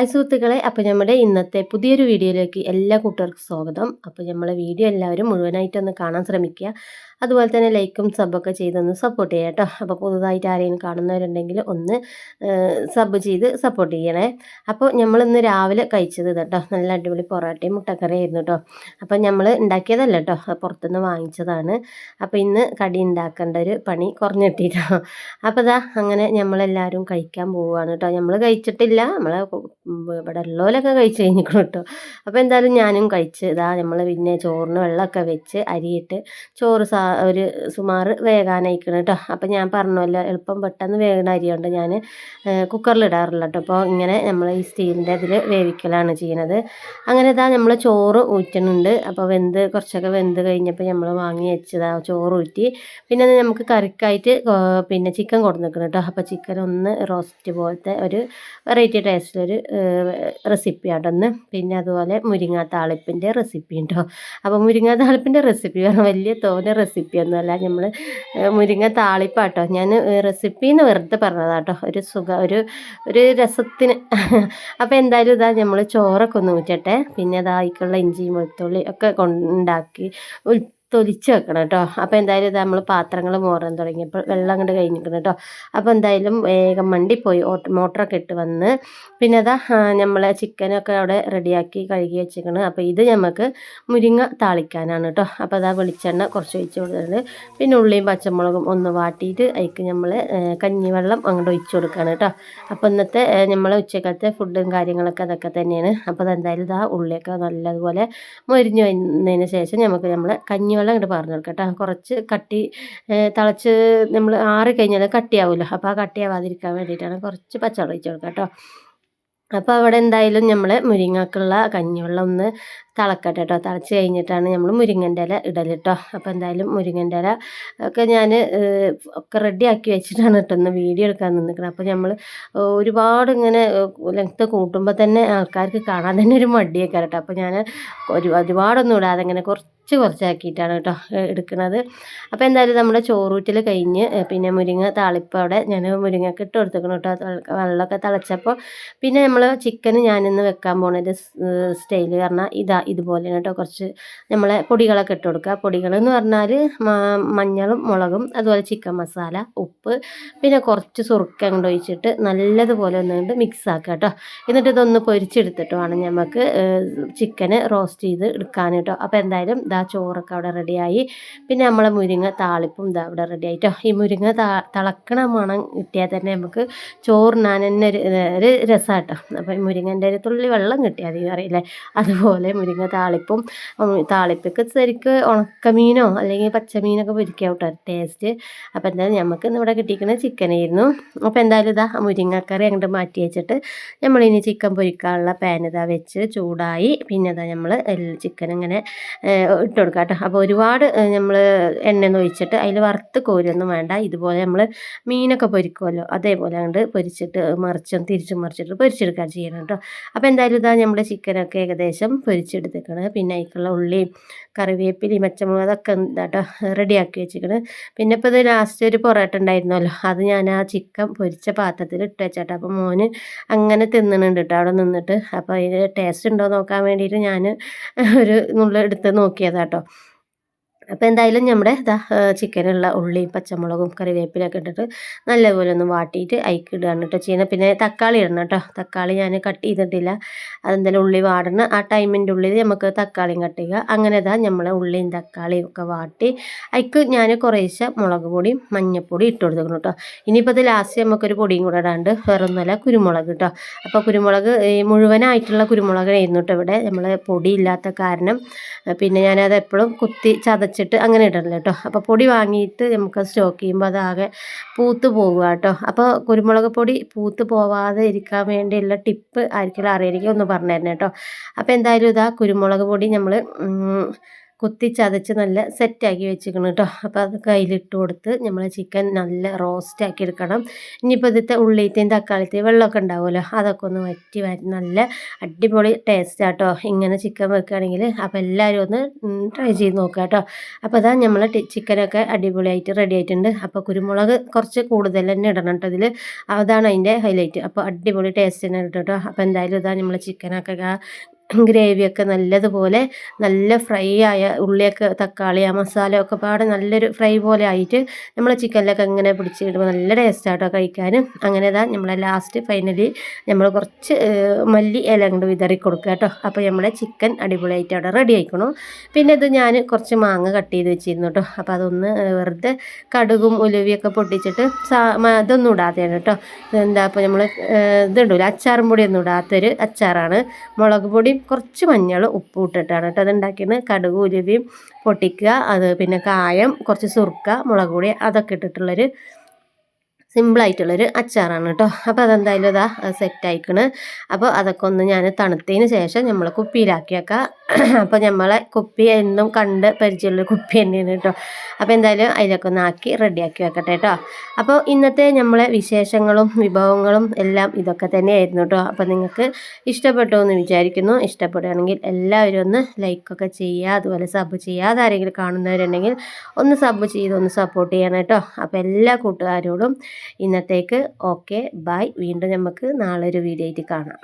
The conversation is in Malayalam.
ഹായ് സുഹൃത്തുക്കളെ അപ്പോൾ നമ്മുടെ ഇന്നത്തെ പുതിയൊരു വീഡിയോയിലേക്ക് എല്ലാ കൂട്ടുകാർക്കും സ്വാഗതം. അപ്പോൾ നമ്മളെ വീഡിയോ എല്ലാവരും മുഴുവനായിട്ടൊന്ന് കാണാൻ ശ്രമിക്കുക. അതുപോലെ തന്നെ ലൈക്കും സബ്ബൊക്കെ ചെയ്തൊന്ന് സപ്പോർട്ട് ചെയ്യാം കേട്ടോ. അപ്പോൾ പുതുതായിട്ട് ആരെങ്കിലും കാണുന്നവരുണ്ടെങ്കിൽ ഒന്ന് സബ് ചെയ്ത് സപ്പോർട്ട് ചെയ്യണേ. അപ്പോൾ നമ്മളിന്ന് രാവിലെ കഴിച്ചത് കേട്ടോ. നല്ല അടിപൊളി പൊറോട്ടയും മുട്ടക്കറി ആയിരുന്നു കേട്ടോ. അപ്പോൾ നമ്മൾ ഉണ്ടാക്കിയതല്ല കേട്ടോ. പുറത്തുനിന്ന് വാങ്ങിച്ചതാണ്. അപ്പോൾ ഇന്ന് കടി ഉണ്ടാക്കേണ്ട ഒരു പണി കുറഞ്ഞിട്ടിട്ടോ അപ്പോൾ ഇതാ അങ്ങനെ നമ്മളെല്ലാവരും കഴിക്കാൻ പോവുകയാണ് കേട്ടോ. നമ്മൾ കഴിച്ചിട്ടില്ല. നമ്മളെ ഇവിടെ ഉള്ളവരൊക്കെ കഴിച്ച് കഴിഞ്ഞിരിക്കണം കേട്ടോ. അപ്പോൾ എന്തായാലും ഞാനും കഴിച്ച് ഇതാ നമ്മൾ പിന്നെ ചോറിന് വെള്ളമൊക്കെ വെച്ച് അരിയിട്ട് ചോറ് സാ ഒരു സുമാർ വേകാനയക്കണം കേട്ടോ അപ്പം ഞാൻ പറഞ്ഞല്ലോ എളുപ്പം പെട്ടെന്ന് വേകുന്ന അരിയുണ്ട് ഞാൻ കുക്കറിൽ ഇടാറില്ല കേട്ടോ അപ്പോൾ ഇങ്ങനെ നമ്മൾ ഈ സ്റ്റീലിന്റെ അതിൽ വേവിക്കലാണ് ചെയ്യുന്നത് അങ്ങനെ ഇതാ നമ്മൾ ചോറ് ഊറ്റണുണ്ട്. അപ്പോൾ വെന്ത് കുറച്ചൊക്കെ വെന്ത് കഴിഞ്ഞപ്പോൾ നമ്മൾ വാങ്ങി വെച്ചതാ ചോറ് ഊറ്റി. പിന്നെ നമുക്ക് കറിക്കായിട്ട് പിന്നെ ചിക്കൻ കൊടുന്നിക്കണം കേട്ടോ അപ്പോൾ ചിക്കൻ ഒന്ന് റോസ്റ്റ് പോലത്തെ ഒരു വെറൈറ്റി ടേസ്റ്റിലൊരു റെസിപ്പി ആട്ടൊന്ന് പിന്നെ അതുപോലെ മുരിങ്ങ താളിപ്പിന്റെ റെസിപ്പി ഉണ്ടോ അപ്പോൾ മുരിങ്ങ താളിപ്പിന്റെ റെസിപ്പി വലിയ തോനെ റെസിപ്പി റെസിപ്പിയൊന്നുമല്ല നമ്മൾ മുരിങ്ങ താളിപ്പാട്ടോ. ഞാൻ റെസിപ്പി എന്ന് വെറുതെ പറഞ്ഞതാട്ടോ. ഒരു സുഖ ഒരു ഒരു രസത്തിന്. അപ്പോൾ എന്തായാലും ഇതാ നമ്മൾ ചോറൊക്കെ ഒന്ന് ഊറ്റട്ടെ. പിന്നെ അതായിക്കുള്ള ഇഞ്ചി വെളുത്തുള്ളി ഒക്കെ കൊണ്ടുണ്ടാക്കി തൊലിച്ച് വെക്കണം കേട്ടോ അപ്പോൾ എന്തായാലും ഇത് നമ്മൾ പാത്രങ്ങൾ മോറാൻ തുടങ്ങിയപ്പോൾ വെള്ളം അങ്ങോട്ട് കഴിഞ്ഞിരിക്കണം കേട്ടോ അപ്പോൾ എന്തായാലും വേഗം മണ്ടി പോയി. മോട്ടറൊക്കെ ഇട്ട് വന്ന് പിന്നെ അതാ നമ്മൾ ചിക്കനൊക്കെ അവിടെ റെഡിയാക്കി കഴുകി വെച്ചിരിക്കണം. അപ്പോൾ ഇത് നമുക്ക് മുരിങ്ങ താളിക്കാനാണ് കേട്ടോ അപ്പോൾ അതാ വെളിച്ചെണ്ണ കുറച്ച് ഒഴിച്ച് കൊടുത്തിട്ടുണ്ട്. പിന്നെ ഉള്ളിയും പച്ചമുളകും ഒന്ന് വാട്ടിയിട്ട് അതിക്ക് നമ്മൾ കഞ്ഞിവെള്ളം അങ്ങോട്ട് ഒഴിച്ച് കൊടുക്കുകയാണ് കേട്ടോ അപ്പോൾ ഇന്നത്തെ നമ്മൾ ഉച്ചക്കത്തെ ഫുഡും കാര്യങ്ങളൊക്കെ അതൊക്കെ തന്നെയാണ്. അപ്പോൾ അതെന്തായാലും ഇതാ ഉള്ളിയൊക്കെ നല്ലതുപോലെ മൊരിഞ്ഞ് വന്നതിന് ശേഷം നമുക്ക് നമ്മൾ കഞ്ഞി വെള്ളം ഇങ്ങോട്ട് പറഞ്ഞു കൊടുക്കാം കേട്ടോ കുറച്ച് കട്ടി തിളച്ച് നമ്മൾ ആറി കഴിഞ്ഞാൽ കട്ടിയാവുമല്ലോ അപ്പോൾ ആ കട്ടിയാവാതിരിക്കാൻ വേണ്ടിയിട്ടാണ് കുറച്ച് പച്ചവെള്ളം ഒഴിച്ച് കൊടുക്കുക കേട്ടോ അപ്പോൾ അവിടെ എന്തായാലും നമ്മൾ മുരിങ്ങക്കുള്ള കഞ്ഞിവെള്ളം ഒന്ന് തിളക്കട്ടെ കേട്ടോ തിളച്ച് കഴിഞ്ഞിട്ടാണ് നമ്മൾ മുരിങ്ങന്റെ ഇല ഇടൽ കേട്ടോ അപ്പോൾ എന്തായാലും മുരിങ്ങന്റെ ഇല ഒക്കെ ഞാൻ ഒക്കെ റെഡിയാക്കി വെച്ചിട്ടാണ് കേട്ടോ ഒന്ന് വീഡിയോ എടുക്കാൻ നിന്നിക്കുന്നത് അപ്പോൾ നമ്മൾ ഒരുപാട് ഇങ്ങനെ ലെങ്ത്ത് കൂട്ടുമ്പോൾ തന്നെ ആൾക്കാർക്ക് കാണാൻ തന്നെ ഒരു മടിയൊക്കെ കേട്ടോ അപ്പോൾ ഞാൻ ഒരു ഒരുപാടൊന്നും ഇടാതെ ഇങ്ങനെ കുറച്ച് കുറച്ച് കുറച്ചാക്കിയിട്ടാണ് കേട്ടോ എടുക്കുന്നത്. അപ്പോൾ എന്തായാലും നമ്മുടെ ചോറൂറ്റിൽ കഴിഞ്ഞ് പിന്നെ മുരിങ്ങ താളിപ്പ് ഞാൻ മുരിങ്ങക്ക് ഇട്ട് കൊടുത്തേക്കണം കേട്ടോ. വെള്ളമൊക്കെ തിളച്ചപ്പോൾ പിന്നെ നമ്മൾ ചിക്കൻ ഞാനിന്ന് വെക്കാൻ പോകുന്നത് സ്റ്റൈൽ പറഞ്ഞാൽ ഇതാ ഇതുപോലെയാണ് കേട്ടോ. കുറച്ച് നമ്മളെ പൊടികളൊക്കെ ഇട്ട് കൊടുക്കുക. പൊടികൾ എന്ന് പറഞ്ഞാൽ മഞ്ഞളും മുളകും അതുപോലെ ചിക്കൻ മസാല ഉപ്പ് പിന്നെ കുറച്ച് സുറുക്ക അങ്ങോട്ട് ഒഴിച്ചിട്ട് നല്ലതുപോലെ ഒന്നുകൊണ്ട് മിക്സ് ആക്കുക കേട്ടോ. എന്നിട്ട് ഇതൊന്ന് പൊരിച്ചെടുത്തിട്ട് വേണം നമുക്ക് ചിക്കന് റോസ്റ്റ് ചെയ്ത് എടുക്കാൻ കേട്ടോ. അപ്പോൾ എന്തായാലും ചോറൊക്കെ അവിടെ റെഡിയായി. പിന്നെ നമ്മളെ മുരിങ്ങ താളിപ്പും ഇതാ അവിടെ റെഡി ആയിട്ടോ ഈ മുരിങ്ങ തിളക്കണ മണം കിട്ടിയാൽ തന്നെ നമുക്ക് ചോറിനാൻ തന്നെ ഒരു ഒരു രസമാട്ടോ അപ്പോൾ ഈ മുരിങ്ങന്റെ ഒരു തുള്ളി വെള്ളം കിട്ടിയാൽ മതി അറിയില്ലേ? അതുപോലെ മുരിങ്ങ താളിപ്പും താളിപ്പൊക്കെ ശരിക്ക് ഉണക്കമീനോ അല്ലെങ്കിൽ പച്ചമീനൊക്കെ കേട്ടോ ടേസ്റ്റ് അപ്പോൾ എന്തായാലും നമുക്ക് ഇവിടെ കിട്ടിയിരിക്കുന്നത് ചിക്കനായിരുന്നു അപ്പോൾ എന്തായാലും ഇതാ മുരിങ്ങക്കറി അങ്ങോട്ട് മാറ്റി വെച്ചിട്ട് നമ്മളിനി ചിക്കൻ പൊരിക്കാനുള്ള പാൻ ഇതാ വെച്ച് ചൂടായി. പിന്നെ ഇതാ നമ്മൾ ചിക്കൻ ഇങ്ങനെ ഇട്ട് കൊടുക്കുക കേട്ടോ അപ്പോൾ ഒരുപാട് നമ്മൾ എണ്ണ ഒഴിച്ചിട്ട് അതിൽ വറുത്ത് കോരിയൊന്നും വേണ്ട. ഇതുപോലെ നമ്മൾ മീനൊക്കെ പൊരിക്കുമല്ലോ അതേപോലെ അങ്ങോട്ട് പൊരിച്ചിട്ട് മറിച്ചും തിരിച്ചും മറിച്ചിട്ട് പൊരിച്ചെടുക്കുക ചെയ്യണം കേട്ടോ അപ്പോൾ എന്തായാലും ഇതാ നമ്മുടെ ചിക്കനൊക്കെ ഏകദേശം പൊരിച്ചെടുത്തേക്കണ് പിന്നെ അതിക്കുള്ള ഉള്ളിയും കറിവേപ്പിലയും പച്ചമുളക് അതൊക്കെ എന്താട്ടോ റെഡിയാക്കി വെച്ചിരിക്കണ്. പിന്നെ ഇപ്പോൾ ഇത് ലാസ്റ്റ് ഒരു പൊറോട്ട ഉണ്ടായിരുന്നല്ലോ അത് ഞാൻ ആ ചിക്കൻ പൊരിച്ച പാത്രത്തിൽ ഇട്ട് വെച്ചാട്ടോ. അപ്പോൾ മോന് അങ്ങനെ തിന്നണുണ്ട് കേട്ടോ അവിടെ നിന്നിട്ട്. അപ്പോൾ അതിന്റെ ടേസ്റ്റ് ഉണ്ടോ നോക്കാൻ വേണ്ടിയിട്ട് ഞാൻ ഒരു നുള്ള എടുത്ത് നോക്കിയതാണ് കേട്ടോ. അപ്പോൾ എന്തായാലും നമ്മുടെ ചിക്കനുള്ള ഉള്ളിയും പച്ചമുളകും കറിവേപ്പിലൊക്കെ ഇട്ടിട്ട് നല്ലപോലെ ഒന്ന് വാട്ടിയിട്ട് അയക്ക് ഇടുകയാണ് കേട്ടോ ചെയ്യുന്നത് പിന്നെ തക്കാളി ഇടണം കേട്ടോ. തക്കാളി ഞാൻ കട്ട് ചെയ്തിട്ടില്ല. അതെന്തായാലും ഉള്ളി വാടണം. ആ ടൈമിന്റെ ഉള്ളിൽ നമുക്ക് തക്കാളിയും കട്ട് ചെയ്യുക. അങ്ങനെ ഇതാ നമ്മളെ ഉള്ളിയും തക്കാളിയും ഒക്കെ വാട്ടി അയക്ക് ഞാൻ കുറേശ്ശെ മുളക് പൊടിയും മഞ്ഞൾപ്പൊടി ഇട്ട് കൊടുക്കണം കേട്ടോ. ഇനിയിപ്പോൾ അത് ലാസ്റ്റ് നമുക്കൊരു പൊടിയും കൂടെ ഇടാണ്ട് വേറൊന്നുമല്ല കുരുമുളക് കേട്ടോ അപ്പോൾ കുരുമുളക് മുഴുവനായിട്ടുള്ള കുരുമുളകായിരുന്നു കേട്ടോ ഇവിടെ. നമ്മൾ പൊടിയില്ലാത്ത കാരണം. പിന്നെ ഞാനത് എപ്പോഴും കുത്തി ചതച്ച് വെച്ചിട്ട് അങ്ങനെ ഇടണം കേട്ടോ. അപ്പോൾ പൊടി വാങ്ങിയിട്ട് നമുക്ക് സ്റ്റോക്ക് ചെയ്യുമ്പോൾ അതാകെ പൂത്ത് പോകുക കേട്ടോ. അപ്പോൾ കുരുമുളക് പൊടി പൂത്ത് പോവാതെ ഇരിക്കാൻ വേണ്ടിയുള്ള ടിപ്പ് ആയിരിക്കും അറിയായിരിക്കും ഒന്ന് പറഞ്ഞു തരണം കേട്ടോ. അപ്പോൾ എന്തായാലും ഇതാ കുരുമുളക് പൊടി നമ്മൾ കുത്തി ചതച്ച് നല്ല സെറ്റാക്കി വെച്ചിരിക്കണം കേട്ടോ. അപ്പോൾ അത് കയ്യിലിട്ട് കൊടുത്ത് നമ്മൾ ചിക്കൻ നല്ല റോസ്റ്റ് ആക്കി എടുക്കണം. ഇനിയിപ്പോൾ ഇതിന്റെ ഉള്ളിത്തേയും തക്കാളിത്തേയും വെള്ളമൊക്കെ ഉണ്ടാവുമല്ലോ. അതൊക്കെ ഒന്ന് വറ്റി വരി നല്ല അടിപൊളി ടേസ്റ്റ് ആട്ടോ. ഇങ്ങനെ ചിക്കൻ വെക്കുകയാണെങ്കിൽ അപ്പോൾ എല്ലാവരും ഒന്ന് ട്രൈ ചെയ്ത് നോക്കുക കേട്ടോ. അപ്പോൾ അതാ നമ്മൾ ചിക്കനൊക്കെ അടിപൊളിയായിട്ട് റെഡി ആയിട്ടുണ്ട്. അപ്പോൾ കുരുമുളക് കുറച്ച് കൂടുതൽ തന്നെ ഇടണം കേട്ടോ ഇതിൽ അതാണ് അതിന്റെ ഹൈലൈറ്റ് അപ്പോൾ അടിപൊളി ടേസ്റ്റ് തന്നെ കേട്ടോ അപ്പോൾ എന്തായാലും ഇതാ നമ്മൾ ചിക്കനൊക്കെ ഗ്രേവിയൊക്കെ നല്ലതുപോലെ നല്ല ഫ്രൈ ആയ ഉള്ളിയൊക്കെ തക്കാളി ആ മസാല ഒക്കെ പാടെ നല്ലൊരു ഫ്രൈ പോലെ ആയിട്ട് നമ്മൾ ചിക്കനിലൊക്കെ ഇങ്ങനെ പിടിച്ച് കിട്ടുമ്പോൾ നല്ല ടേസ്റ്റാട്ടോ കഴിക്കാൻ അങ്ങനെ ഇതാ നമ്മളെ ലാസ്റ്റ് ഫൈനലി നമ്മൾ കുറച്ച് മല്ലി ഇല കൊണ്ട് വിതറി കൊടുക്കുക കേട്ടോ അപ്പോൾ നമ്മളെ ചിക്കൻ അടിപൊളിയായിട്ട് അവിടെ റെഡി ആയിക്കണു. പിന്നെ ഇത് ഞാൻ കുറച്ച് മാങ്ങ കട്ട് ചെയ്ത് വെച്ചിരുന്നു കേട്ടോ അപ്പോൾ അതൊന്ന് വെറുതെ കടുകും ഉലുവിയൊക്കെ പൊട്ടിച്ചിട്ട് സാ ഇതൊന്നും ഇടാതെയാണ് കേട്ടോ എന്താ അപ്പോൾ നമ്മൾ ഇതുണ്ടല്ലോ അച്ചാറും പൊടിയൊന്നും ഇടാത്തൊരു അച്ചാറാണ്. മുളക് പൊടി കുറച്ച് മഞ്ഞൾ ഉപ്പ് ഇട്ടിട്ടാണ് കേട്ടോ അത് ഉണ്ടാക്കിയത് കടുക് ഉലുവിയും പൊട്ടിക്കുക അത് പിന്നെ കായം കുറച്ച് സുർക്ക മുളക് പൊടി അതൊക്കെ ഇട്ടിട്ടുള്ളൊരു സിമ്പിളായിട്ടുള്ളൊരു അച്ചാറാണ് കേട്ടോ. അപ്പോൾ അതെന്തായാലും ഇതാ സെറ്റ് ആയിക്കണ്. അപ്പോൾ അതൊക്കെ ഒന്ന് ഞാൻ തണുത്തതിന് ശേഷം നമ്മൾ കുപ്പിയിലാക്കി വെക്കാം. അപ്പോൾ നമ്മളെ കുപ്പി എന്നും കണ്ട് പരിചയമുള്ള കുപ്പി തന്നെയാണ് കേട്ടോ. അപ്പോൾ എന്തായാലും അതിലൊക്കെ ഒന്ന് ആക്കി റെഡിയാക്കി വെക്കട്ടെ കേട്ടോ. അപ്പോൾ ഇന്നത്തെ നമ്മളെ വിശേഷങ്ങളും വിഭവങ്ങളും എല്ലാം ഇതൊക്കെ തന്നെയായിരുന്നു കേട്ടോ. അപ്പോൾ നിങ്ങൾക്ക് ഇഷ്ടപ്പെട്ടു എന്ന് വിചാരിക്കുന്നു. ഇഷ്ടപ്പെടുകയാണെങ്കിൽ എല്ലാവരും ഒന്ന് ലൈക്കൊക്കെ ചെയ്യുക. അതുപോലെ സബ് ചെയ്യുക. ആരെങ്കിലും കാണുന്നവരുണ്ടെങ്കിൽ ഒന്ന് സബ് ചെയ്ത് ഒന്ന് സപ്പോർട്ട് ചെയ്യണം കേട്ടോ. അപ്പോൾ എല്ലാ കൂട്ടുകാരോടും ഇന്നത്തേക്ക് ഓക്കെ ബൈ. വീണ്ടും നമുക്ക് നാളെ ഒരു വീഡിയോ ആയിട്ട് കാണാം.